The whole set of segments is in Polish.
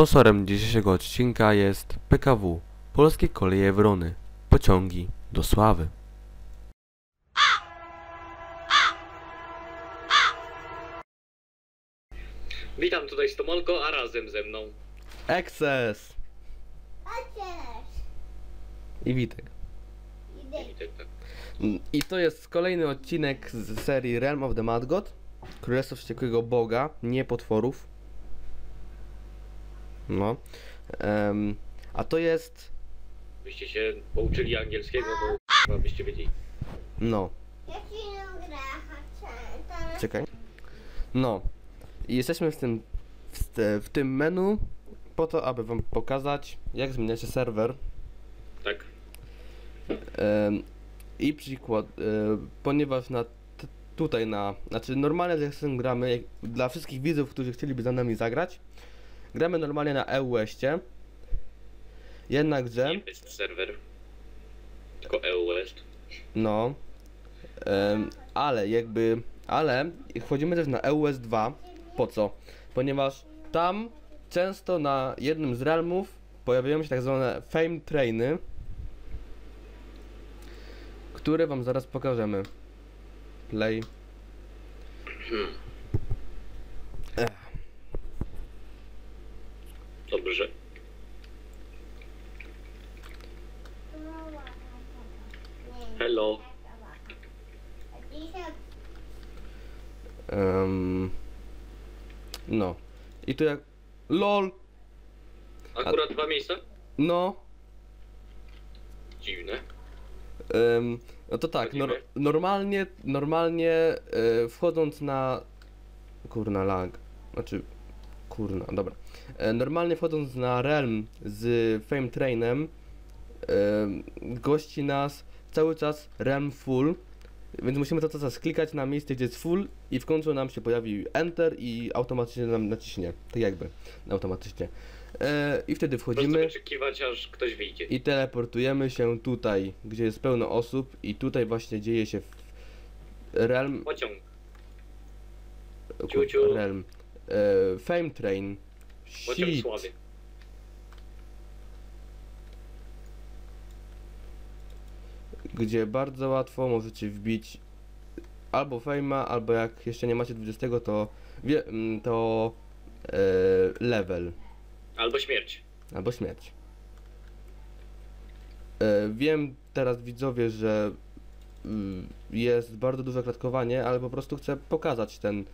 Sponsorem dzisiejszego odcinka jest PKW Polskie Koleje Wrony. Pociągi do sławy. Witam tutaj Stomolko, a razem ze mną. Excess! I Witek. Idę. I tak. I to jest kolejny odcinek z serii Realm of the Mad God. Królestwo Wściekłego Boga, nie potworów. No. Em, a to jest... Byście się pouczyli angielskiego, to chyba byście wiedzieli. No. Czekaj. No. I jesteśmy w tym, w, te- w tym menu po to, aby wam pokazać, jak zmienia się serwer. Tak. Em, I przykład, e, ponieważ na tutaj na, znaczy normalnie jak sobie gramy, jak, dla wszystkich widzów, którzy chcieliby za nami zagrać, gramy normalnie na EU-Westie. Jednakże, Nie jest serwer. Tylko EU West. no, em, ale jakby, ale wchodzimy też na EUS 2. Po co? Ponieważ tam często na jednym z realmów pojawiają się tak zwane fame trainy, które wam zaraz pokażemy. Play. Dzisiaj Em, no. I tu jak. LOL! Akurat dwa miejsca? No. Dziwne. em, no to tak, nor normalnie, normalnie e, wchodząc na. Kurna lag. Znaczy. Kurna, dobra. E, normalnie wchodząc na Realm z Fame Trainem, em, gości nas cały czas Realm Full. Więc musimy to cały czas klikać na miejsce, gdzie jest full i w końcu nam się pojawi Enter i automatycznie nam naciśnie. Tak jakby, automatycznie. E, I wtedy wchodzimy wyczekiwać aż ktoś wyjdzie. i teleportujemy się tutaj, gdzie jest pełno osób i tutaj właśnie dzieje się Realm... Pociąg. Ciu, ciu. Realm. E, Fame Train. Pociąg Shit. sławy. Gdzie bardzo łatwo możecie wbić albo Fame'a, albo jak jeszcze nie macie 20, to, wie, mm, to e, level. Albo śmierć. Albo śmierć. E, wiem teraz widzowie, że mm, jest bardzo duże klatkowanie, ale po prostu chcę pokazać ten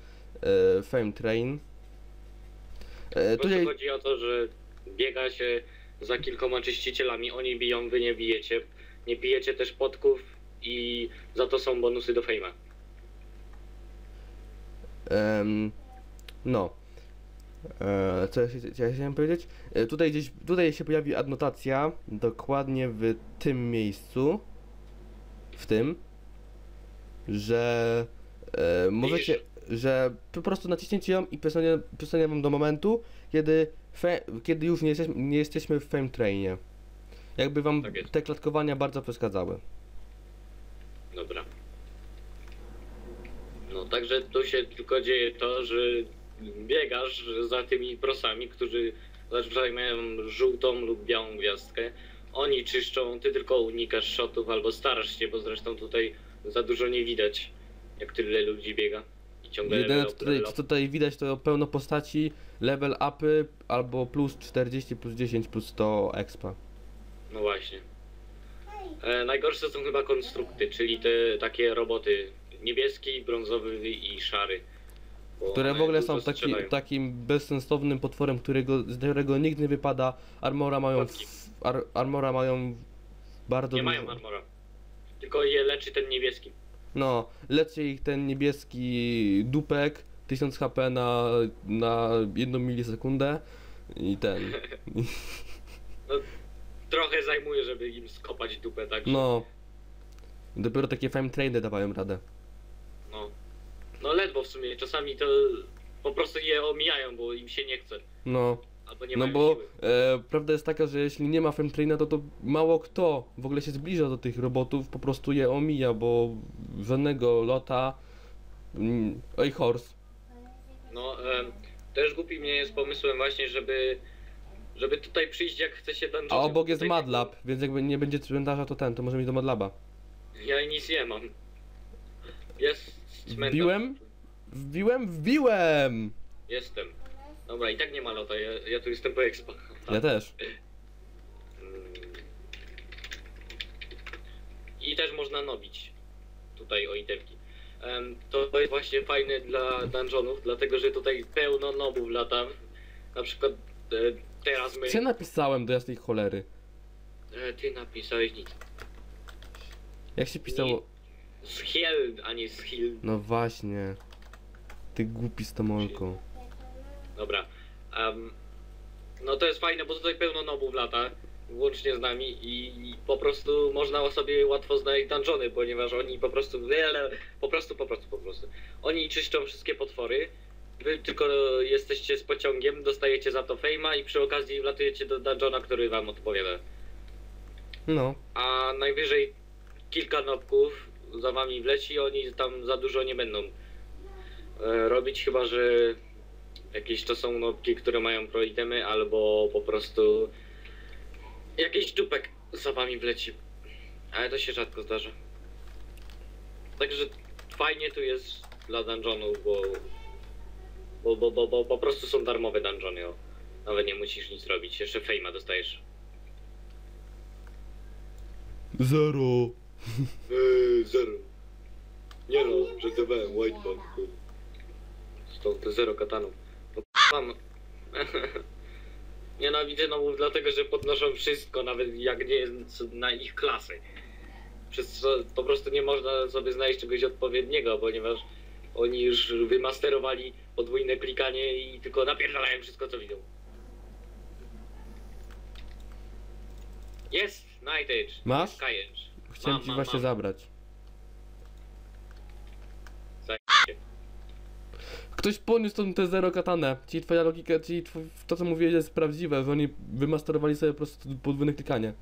e, Fame Train. E, tutaj, chodzi o to, że biega się za kilkoma czyścicielami, oni biją, wy nie bijecie. Nie bijecie też podków i za to są bonusy do fejma. em, no. E, co ja, się, co ja chciałem powiedzieć? E, tutaj gdzieś, tutaj się pojawi adnotacja, dokładnie w tym miejscu, w tym, że e, możecie, że po prostu naciśnięcie ją i przesunie, przesunie wam do momentu, kiedy, fe, kiedy już nie jesteśmy, nie jesteśmy w Fame Trainie. Jakby wam Tak te klatkowania bardzo przeszkadzały. Dobra. No także tu się tylko dzieje to, że biegasz za tymi prosami, którzy zazwyczaj mają żółtą lub białą gwiazdkę. Oni czyszczą, ty tylko unikasz shotów albo starasz się, bo zresztą tutaj za dużo nie widać, jak tyle ludzi biega. I ciągle Jedyne level co up, tutaj, level co tutaj widać to pełno postaci, level upy albo plus 40, plus 10, plus 100 expa. No właśnie. E, najgorsze są chyba konstrukty, czyli te takie roboty niebieski, brązowy i szary. Bo Które w one ogóle dużo są taki, strzelają. takim bezsensownym potworem, którego, z którego nikt nie wypada. Armora mają, Kotki. w, ar, armora mają bardzo Nie dużo. mają armora. Tylko je leczy ten niebieski. No, leczy ich ten niebieski dupek, 1000 HP na, na 1 milisekundę i ten. Trochę zajmuje, żeby im skopać dupę, tak? No. Dopiero takie fame trade dawają radę. no. No ledwo w sumie. Czasami to po prostu je omijają, bo im się nie chce. No. Albo nie no bo e, prawda jest taka, że jeśli nie ma femtraina, to to mało kto w ogóle się zbliża do tych robotów, po prostu je omija, bo żadnego lota. Oj, horse. No, em, też głupi mnie jest pomysłem właśnie, żeby Żeby tutaj przyjść jak chce się dungeon. A obok jest Madlab, więc jakby nie będzie cmentarza, to ten, to możemy iść do Madlaba. Ja nic nie mam. Jest cmentarz. Wbiłem? Wbiłem? Wbiłem! Jestem. Dobra, i tak nie ma lota, ja, ja tu jestem po expa. Ja też. I też można nobić tutaj o itemki. Em, to jest właśnie fajne dla dungeonów, dlatego że tutaj pełno nobów lata. Na przykład e, teraz my... Co ja napisałem do jasnej cholery? E, ty napisałeś nic. Jak się pisało? Schiel, a nie skill. No właśnie. Ty głupi stomolko. Dobra. Em, no to jest fajne, bo tutaj pełno nobów lata, łącznie z nami i po prostu można sobie łatwo znaleźć dungeony, ponieważ oni po prostu, po prostu, po prostu, po prostu. Oni czyszczą wszystkie potwory, wy tylko jesteście z pociągiem, dostajecie za to fejma i przy okazji wlatujecie do dungeona, który wam odpowiada. No. A najwyżej kilka nobków za wami wleci, oni tam za dużo nie będą e, robić, chyba że jakieś to są nobki, które mają proitemy, albo po prostu jakiś dupek za wami wleci. Ale to się rzadko zdarza. Także fajnie tu jest dla dungeonów, bo bo, bo, bo, bo po prostu są darmowe dungeony, o. Nawet nie musisz nic robić, jeszcze fejma dostajesz. Zero. Eee, zero. Nie no, żartowałem, white bag. Stąd te zero katanów. No mam. Nienawidzę nowów dlatego, że podnoszą wszystko, nawet jak nie jest na ich klasy. Przez co po prostu nie można sobie znaleźć czegoś odpowiedniego, ponieważ oni już wymasterowali podwójne klikanie i tylko napierdalają wszystko co widzą. Jest! Night Edge. Masz? Edge. Chciałem Mam, ci mam, właśnie mam. zabrać. Zajebiście. Ktoś poniósł tą tę zero katanę. Czyli twoja logika, czyli tw- to co mówiłeś jest prawdziwe, że oni wymasterowali sobie po prostu podwójne klikanie.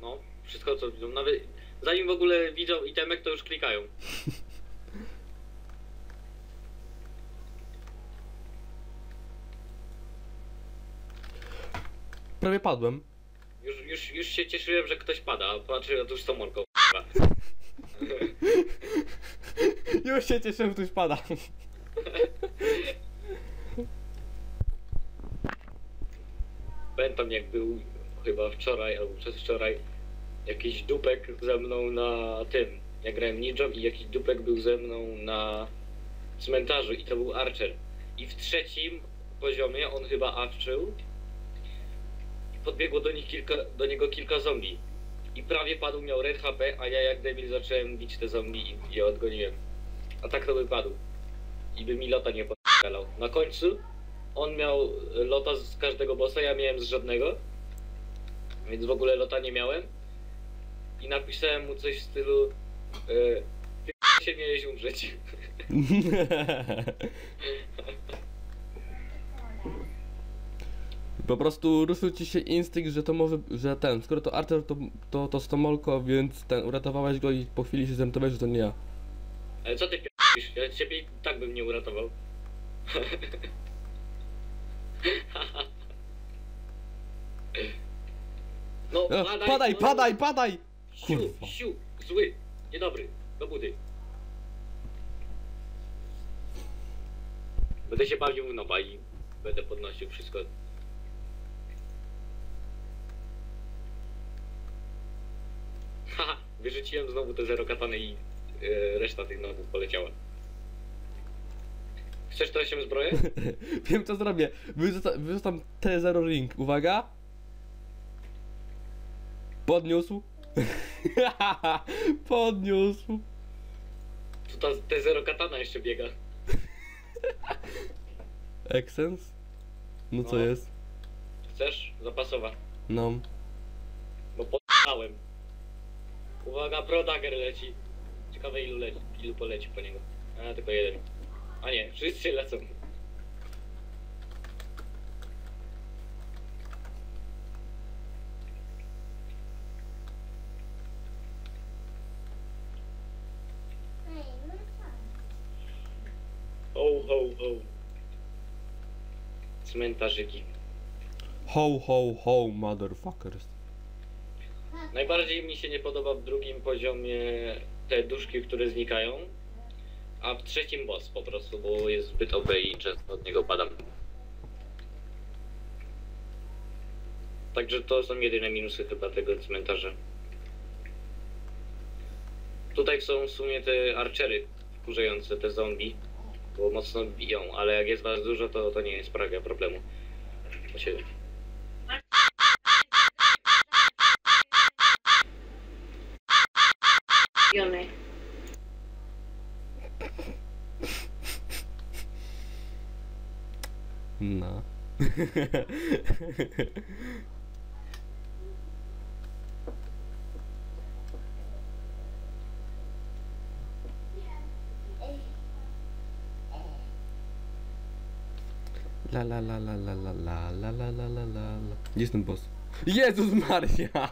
No, wszystko co widzą. Nawet zanim w ogóle widzą itemek, to już klikają. Prawie padłem. Już, już, już się cieszyłem, że ktoś pada, to już są morką. Już się cieszę, że ktoś pada. Pamiętam jak był chyba wczoraj albo przedwczoraj jakiś dupek ze mną na tym. Ja grałem ninją i jakiś dupek był ze mną na cmentarzu i to był Archer. I w trzecim poziomie on chyba awczył. Podbiegło do, nich kilka, do niego kilka zombie. I prawie padł, miał red HP, a ja jak debil zacząłem bić te zombie i je odgoniłem. A tak to by padł. I by mi lota nie podkalał. Na końcu on miał lota z każdego bossa, ja miałem z żadnego. Więc w ogóle lota nie miałem. I napisałem mu coś w stylu e, Ty się miałeś umrzeć. Po prostu ruszył ci się instynkt, że to może, że ten, skoro to Archer to, to, to Stomolko, więc ten, uratowałeś go i po chwili się zorientowałeś, że to nie ja. Ale co ty p***isz? Ja ciebie i tak bym nie uratował. No, E, padaj, Padaj, no. padaj, padaj! Siu, Kurwa. siu, zły, niedobry, do budy. Będę się bawił w noba i będę podnosił wszystko. Haha, wyrzuciłem znowu te zero katany i e, reszta tych nowów poleciała. Chcesz to się zbroję? Wiem co zrobię. Wyrzuca- Wyrzucam T0 ring. Uwaga. Podniósł. Podniósł. Tu ta, te zero katana jeszcze biega. Exens? No co No. jest? Chcesz? Zapasowa. No. Bo podałem. Uwaga, Pro Dagger leci. Ciekawe ilu, leci, ilu poleci po niego. A, tylko jeden. A nie, wszyscy lecą. Ho, ho, ho. Cmentarzyki. Ho, ho, ho, motherfuckers. Najbardziej mi się nie podoba w drugim poziomie te duszki, które znikają, a w trzecim boss po prostu, bo jest zbyt OP i często od niego padam. Także to są jedyne minusy chyba tego cmentarza. Tutaj są w sumie te archery wkurzające, te zombie, bo mocno biją, ale jak jest was dużo, to, to nie sprawia problemu. Jony. No. La la la la la la la la la la la la Gdzie jest boss? Jezus Maria!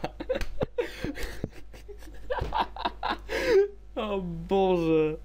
Oh, Boże.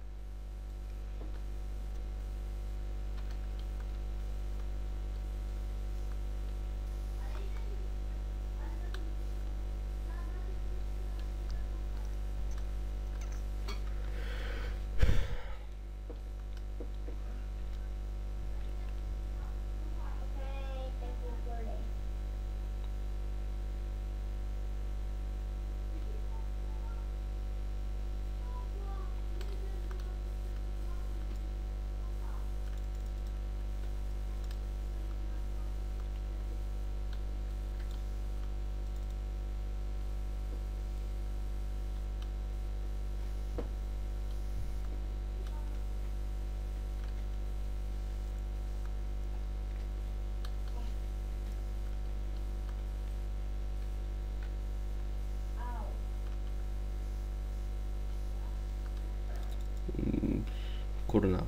Kurna.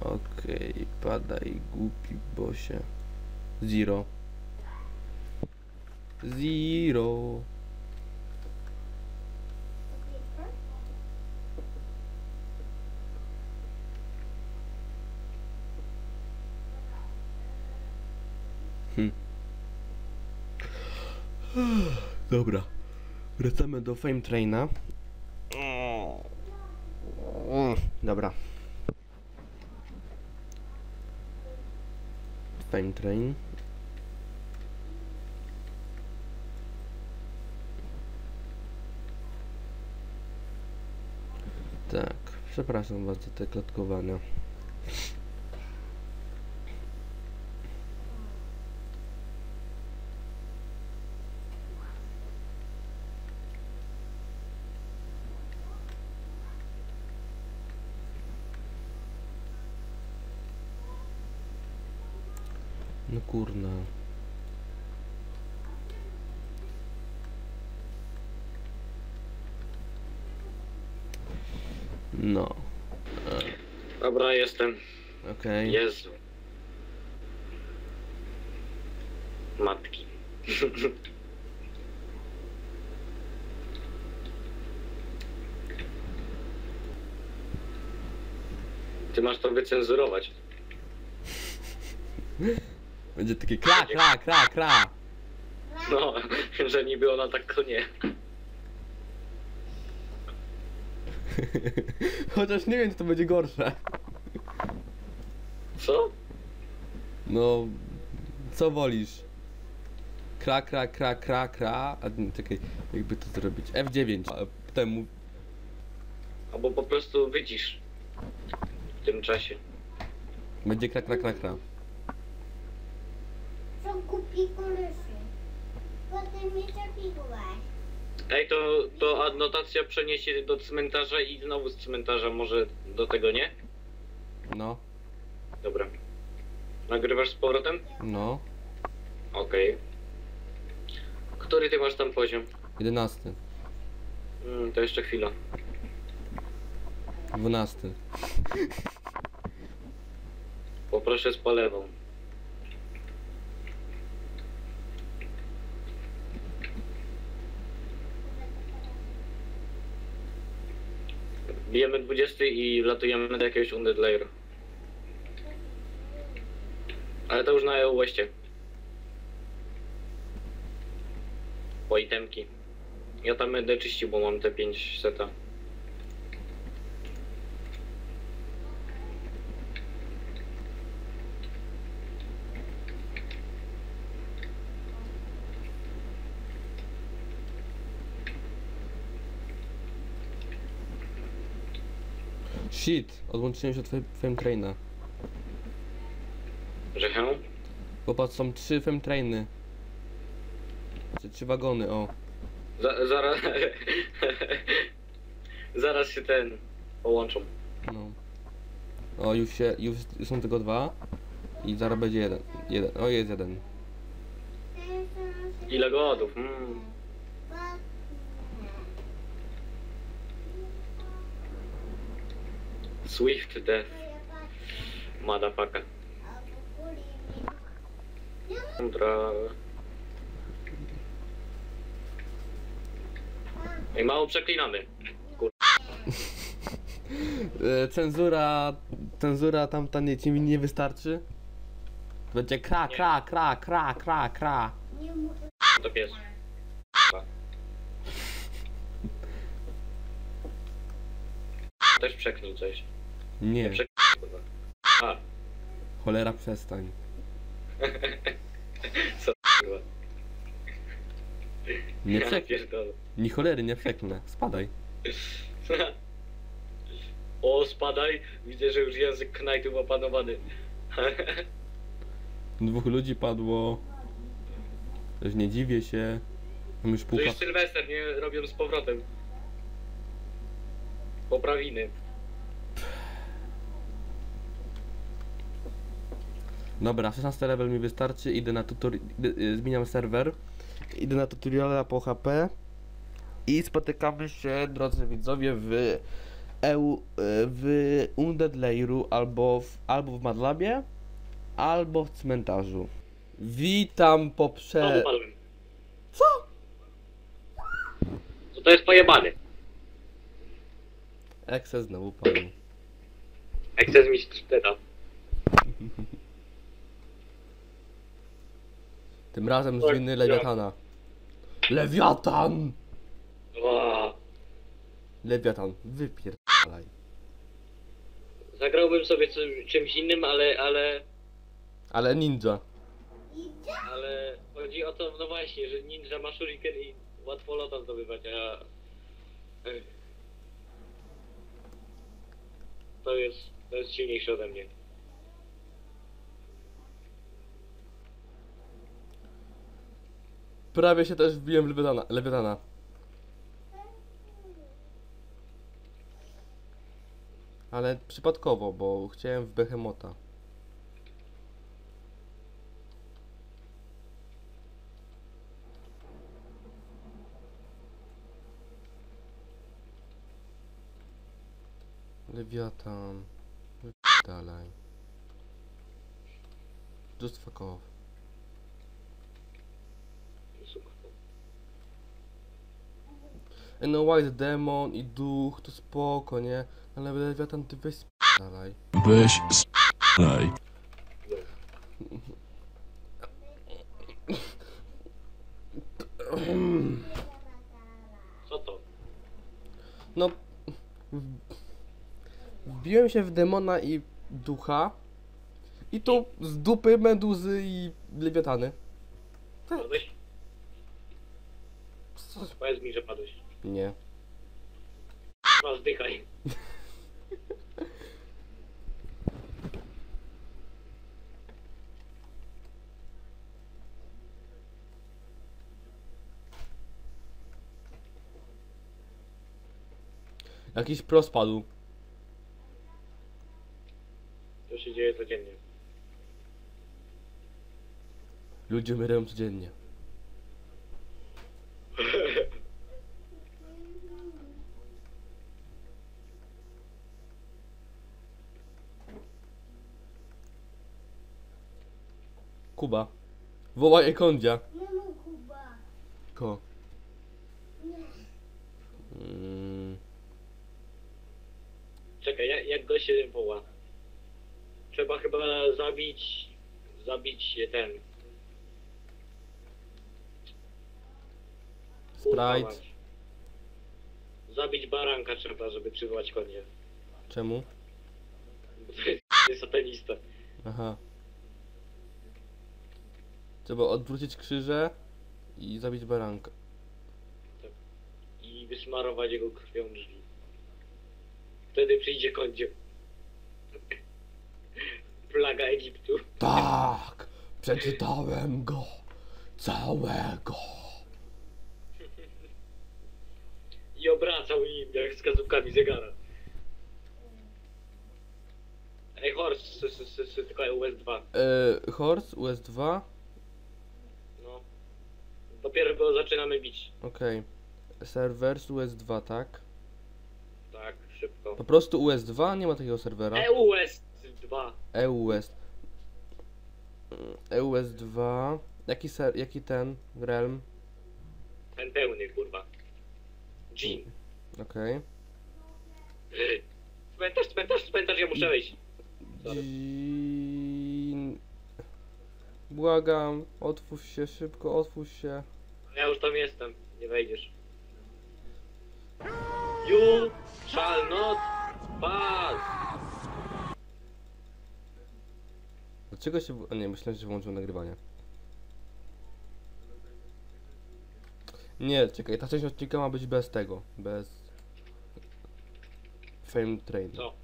Okej, padaj głupi bosie. Zero. Zero. Tylko? Dobra. Wracamy do Fame Traina. Dobra. Fame Train. Tak, przepraszam was za te klatkowania. No kurna. No, Dobra, jestem. okej. Jezu. Matki. Ty masz to wycenzurować. Będzie takie kra, kra, kra, kra. No, że niby ona tak to nie. Chociaż nie wiem, czy to będzie gorsze. Co? No, co wolisz? Kra, kra, kra, kra, kra. A czekaj, jakby to zrobić. F9. A temu. Albo po prostu wycisz w tym czasie. Będzie kra, kra, kra, kra. Kolesie. Potem mnie zabiłaś. Ej, to, to adnotacja przeniesie do cmentarza i znowu z cmentarza może do tego, nie? No, Dobra. Nagrywasz z powrotem? no. Okej. Który ty masz tam poziom? 11. Mm, to jeszcze chwila. 12. Poproszę z polewą. Bijemy 20 i latujemy do jakiegoś Undead Layer. Ale to już na EU-Westie. Po itemki. Ja tam będę czyścił, bo mam te 5 seta. Shit, odłączyłem się od Fame- Fame Traina. Że hę? Popatrz, są trzy Fame Trainy. Czy trzy wagony, o. Za, zaraz... zaraz się ten... połączą. No. O, już się, już są tylko dwa. I zaraz będzie jeden. jeden. O, jest jeden. Ile godów? Mm. Swift Death. Motherfucker. Kontra... Ej, mało przeklinamy. E, cenzura, cenzura tamta nie, ci mi nie wystarczy? Będzie kra, Nie. kra, kra, kra, kra, kra. To pies. Też przeknij coś. Nie, kurwa. A, cholera przestań. co kurwa. Nie Ja przek... pierdolę. Ni cholery, nie przeknę. Spadaj. O, spadaj. Widzę, że już język knajtu opanowany. Dwóch ludzi padło. Też nie dziwię się. Mam już pół To już Sylwester, nie robią z powrotem. Poprawiny. Dobra, 16 level mi wystarczy, idę na tutorial, zmieniam serwer, idę na tutoriala po HP i spotykamy się, drodzy widzowie, w EU, w Undead Layru albo w, albo w Madlabie, albo w cmentarzu. Witam poprze... Co? Co to jest pojebany? Ekses znowu padł. Excess mistrz Teda. Tym razem z Tak, winy. Lewiatana. Lewiatan! Lewiatan, wypierdalaj. Zagrałbym sobie czym- czymś innym, ale, ale, Ale ninja. ale chodzi o to, no właśnie, że ninja ma shuriken i łatwo lota zdobywać, a... To jest, to jest silniejsze ode mnie. Prawie się też wbiłem w Lewiatana. Lewiatana. Ale przypadkowo, bo chciałem w Behemota. Lewiatan. Dalej. Just fuck off. E, No White Demon i duch to spoko, nie? Ale Lewiatan ty weź dalej. Weź s***aj. Co to? No. Wbiłem się w demona i ducha. I tu z dupy meduzy i lewiatany. Padłeś? Powiedz mi, że padłeś. Nie. No, zdychaj. Jakiś pro spadł. To się dzieje codziennie. Ludzie umierają codziennie. Kuba. Wołaj Ekondzia. Ko. Mm. Czekaj, jak, jak go się woła? Trzeba chyba zabić... Zabić ten... Kurwa Sprite. Zabić baranka trzeba, żeby przywołać konie. Czemu? Bo to jest satanista. Aha. Trzeba odwrócić krzyże i zabić baranka. I wysmarować jego krwią drzwi. Wtedy przyjdzie kądzie. Plaga Egiptu. Tak! Przeczytałem go! Całego! I obracał im jak wskazówkami zegara. Ej, Horse, tylko US2. Yy, Horse, US2. Dopiero go zaczynamy bić. Okej. Serwers US2, tak? Tak, szybko. Po prostu US2, nie ma takiego serwera. E EUS2. EUS. Mm, EUS2. Jaki, ser, jaki ten? Realm? Ten pełny, kurwa. Jean. Okej. Cmentarz, cmentarz, cmentarz, ja muszę wejść. Sorry. Błagam, otwórz się szybko, otwórz się. Ja już tam jestem, nie wejdziesz. You shall not pass. Dlaczego się... w- A nie, myślałem, że się włączyło nagrywanie. Nie, czekaj, ta część odcinka ma być bez tego. Bez... Fame Train. Co?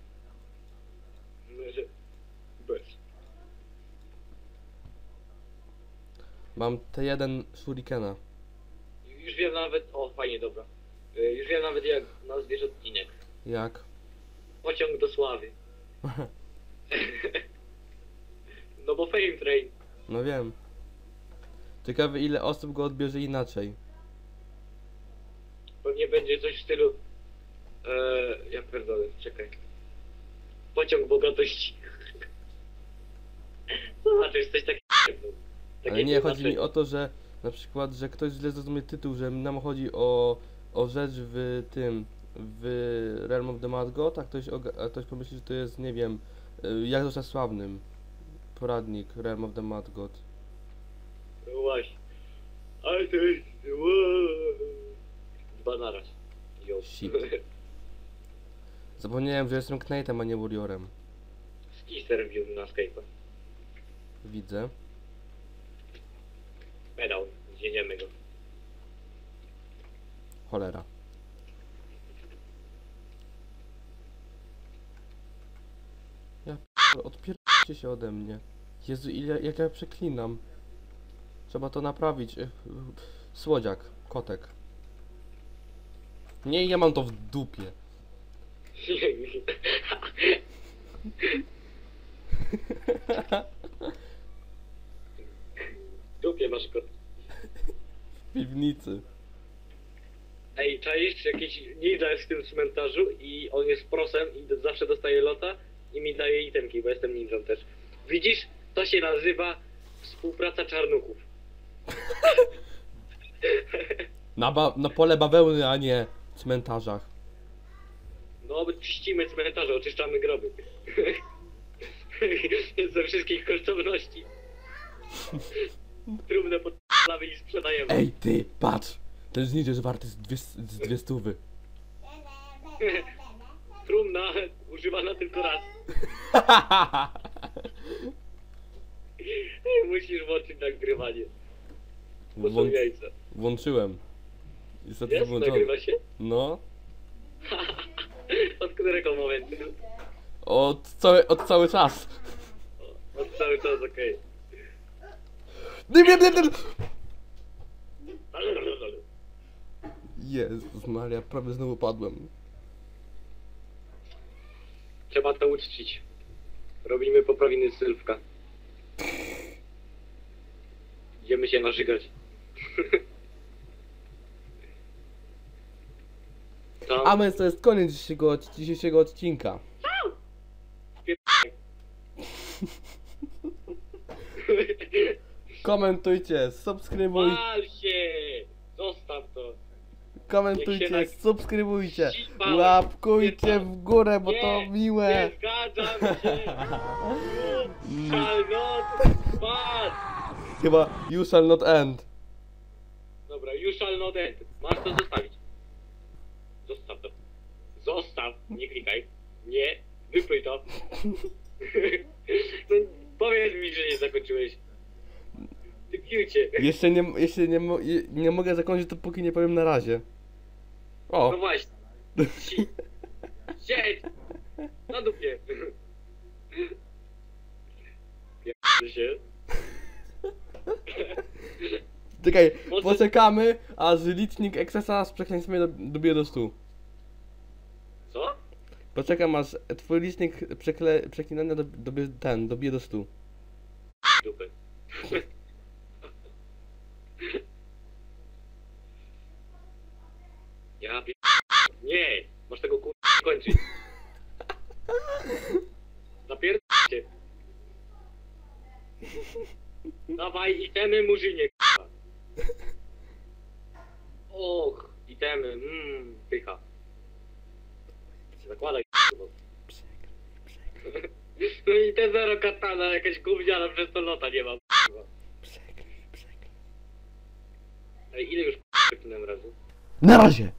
Mam T1 Shurikena. Już wiem nawet, o fajnie, dobra. Y, Już wiem nawet jak nazwiesz odcinek. Jak? Pociąg do sławy. No bo Fame Train. No wiem. Ciekawe ile osób go odbierze inaczej. Pewnie będzie coś w stylu... Eee, ja pierdolę, czekaj. Pociąg bogatości. Zobaczysz, coś takiego. Ale nie, chodzi mi o to, że na przykład, że ktoś źle zrozumie tytuł, że nam chodzi o, o rzecz w tym, w Realm of the Mad God, a ktoś, oga- a ktoś pomyśli, że to jest, nie wiem, y, jak zostać sławnym. Poradnik Realm of the Mad God. No właśnie. Ale to jest... Dwa naraz. Jo. Shit. Zapomniałem, że jestem Knightem, a nie Warriorem. Skister wbił na Skype'a. Widzę. Pedał, zjedziemy go. Cholera. Ja p- odpierdźcie się ode mnie. Jezu, ile, jak ja przeklinam. Trzeba to naprawić. Ech, Słodziak, kotek. Nie, ja mam to w dupie. Dupie masz go. W piwnicy. Ej, czaisz jakiś ninja jest w tym cmentarzu i on jest prosem i d- zawsze dostaje lota i mi daje itemki, bo jestem ninją też. Widzisz? To się nazywa współpraca czarnuchów. Na, ba- na pole bawełny, a nie w cmentarzach. No, my czyścimy cmentarze, oczyszczamy groby. Ze wszystkich kosztowności. Trumnę podpalamy i sprzedajemy. Ej, ty, patrz! Ten znicz jest warty z dwie, z dwie stówy. Trumna używana tylko raz. Musisz włączyć nagrywanie. Włą- włączyłem. Niestety Jest? włączony. Nagrywa się? No. Od którego momentu? Od cały, od cały czas. Od cały czas okej. Dym. Jezus Maria, prawie znowu padłem. Trzeba to uczcić. Robimy poprawiny Sylwka. Idziemy się narzygać. Tam A więc to jest koniec dzisiejszego, odc- dzisiejszego odcinka. Komentujcie, subskrybuj, Wal się! Zostaw to! komentujcie, Jak się tak- subskrybujcie, łapkujcie w górę, bo Nie, to Nie miłe. zgadzam się! You shall not pass! Chyba you shall not end. Dobra, you shall not end. Masz to zostawić. Zostaw to. Zostaw, nie klikaj. Nie, wypluj to. no, powiedz mi, że nie zakończyłeś. Ty kiucie. Jeszcze nie, jeszcze nie, mo- je- nie mogę zakończyć, dopóki nie powiem na razie. No O, właśnie. Si- Siedź! Na dupie. Pierdolę się. czekaj, Może- poczekamy, aż licznik Excessa z przekleństwem do- dobije do 100. Co? Poczekam, aż twój licznik przekle, przeklinania do, dobie, ten, dobije do 100. Dupę. Ja pier... Nie! Masz tego kur... kończyć. Napierdźcie. Dawaj itemy murzynie, k***a. Och, itemy, mmm, pycha. Zakładaj, k***a. No i te zero katana, jakaś gówniana przez to lota nie mam. k***a. Ej, ile już k***a tym razem? Na razie!